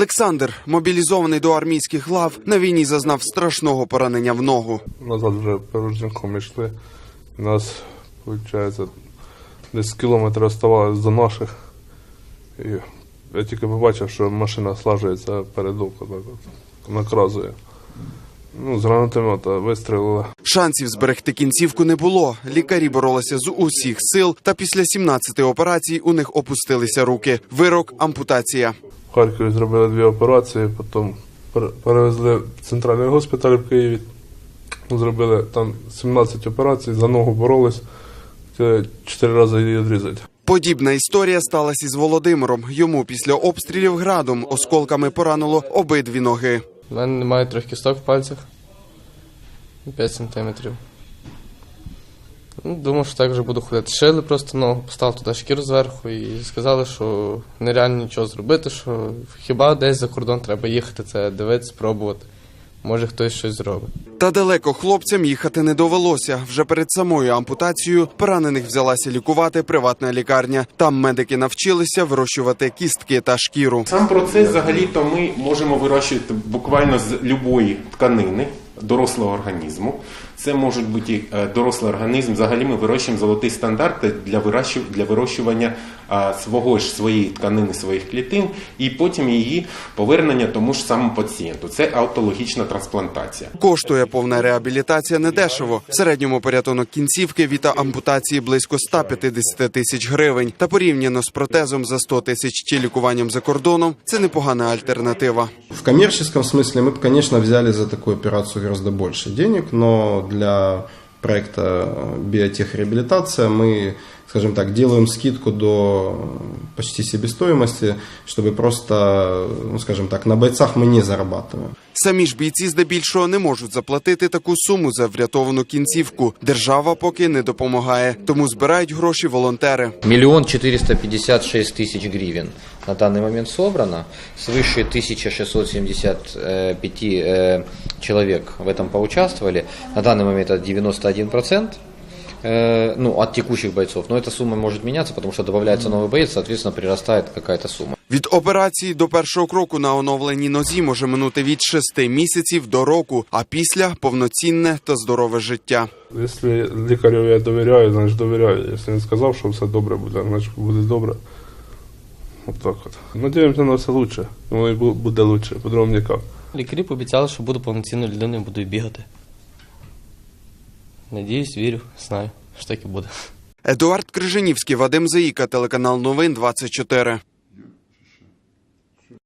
Олександр, мобілізований до армійських лав, на війні зазнав страшного поранення в ногу. Назад вже порожняком йшли. Нас, виходить, десь кілометр оставалось до наших. І я тільки побачив, що машина слажується передок, так от, накразує. Ну, з гранатомета вистрілили. Шансів зберегти кінцівку не було. Лікарі боролися з усіх сил, та після 17 операцій у них опустилися руки. Вирок ампутація. В Харкові зробили дві операції, потім перевезли в центральний госпіталь в Києві. Зробили там 17 операцій, за ногу боролись. Хотіли Чотири рази її відрізати. Подібна історія сталася із Володимиром. Йому після обстрілів градом осколками поранило обидві ноги. У мене немає трьох кісток в пальцях. 5 сантиметрів. Ну, думав, що так вже буду ходити. Шили просто ногу, поставив туди шкіру зверху і сказали, що нереально нічого зробити, що хіба десь за кордон треба їхати, це дивитися, пробувати. Може хтось щось зробить. Та далеко хлопцям їхати не довелося. Вже перед самою ампутацією поранених взялася лікувати приватна лікарня. Там медики навчилися вирощувати кістки та шкіру. Сам процес взагалі-то ми можемо вирощувати буквально з любої тканини дорослого організму. Це можуть бути е, дорослий організм. Взагалі ми вирощуємо золотий стандарт для вирощування свого ж своєї тканини, своїх клітин, і потім її повернення тому ж самому пацієнту. Це автологічна трансплантація. Коштує повна реабілітація недешево. В середньому порятунок кінцівки від ампутації близько 150 тисяч гривень. Та порівняно з протезом за 100 тисяч чи лікуванням за кордоном це непогана альтернатива. В коммерческом смысле мы бы, конечно, взяли за такую операцию гораздо больше денег, но для проекта биотехреабилитация мы, скажем так, делаем скидку до почти себестоимости, чтобы просто, ну, скажем так, на бойцах мы не зарабатываем. Самі ж бійці здебільшого не можуть заплатити таку суму за врятовану кінцівку. Держава поки не допомагає, тому збирають гроші волонтери. Миллион четыреста пятьдесят шесть тысяч гривен на данный момент собрано. Свыше 1675 э, человек в этом поучаствовали. На данный момент это 91%. э, Ну, от текущих бойцов. Но эта сумма может меняться, потому что добавляется новый боец, соответственно, прирастает какая-то сумма. Від операції до першого кроку на оновленій нозі може минути від 6 місяців до року, а після повноцінне та здорове життя. Якщо лікарю я довіряю, значить довіряю. Якщо він сказав, що все добре буде, значить буде добре. От так от. Надіємося на все лучше. Воно і буде лучше, по-другому ніяк. Лікарі пообіцяли, що буду повноцінною людиною, буду бігати. Надіюсь, вірю, знаю, що так і буде. Едуард Крижанівський, Вадим Заїка, телеканал Новин 24.